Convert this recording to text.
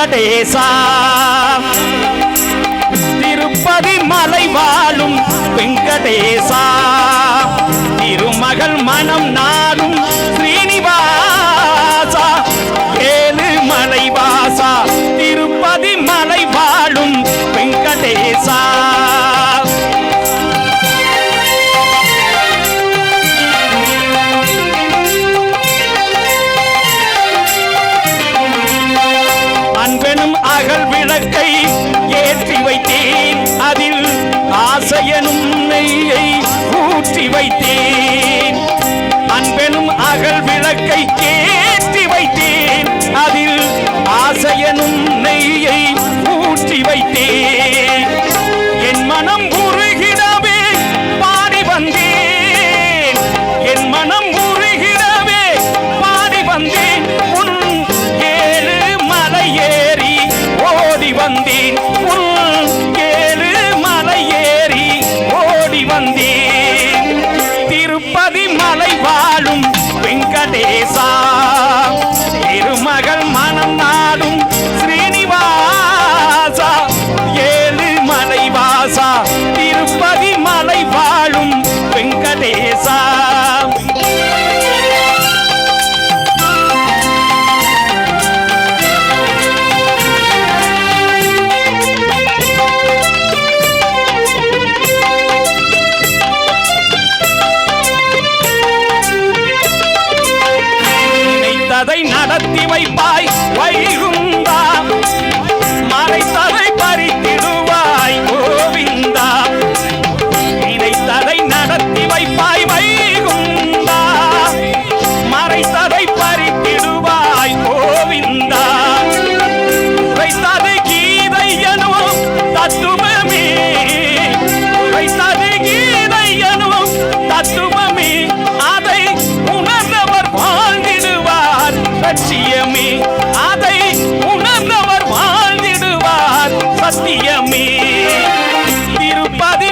வெங்கடேசா. திருப்பதி மலை வாழும் வெங்கடேசா. திருமகள் மனம் நாடும் அகல் விளக்கை ஏற்றி வைத்தேன். அதில் ஆசையனும் நெய்யை ஊற்றி வைத்தேன். அன்பெனும் அகல் விளக்கை ஏற்றி வைத்தேன். அதில் ஆசையனும் நெய்யை ஊற்றி வை நடத்தி வைப்பாய். வழி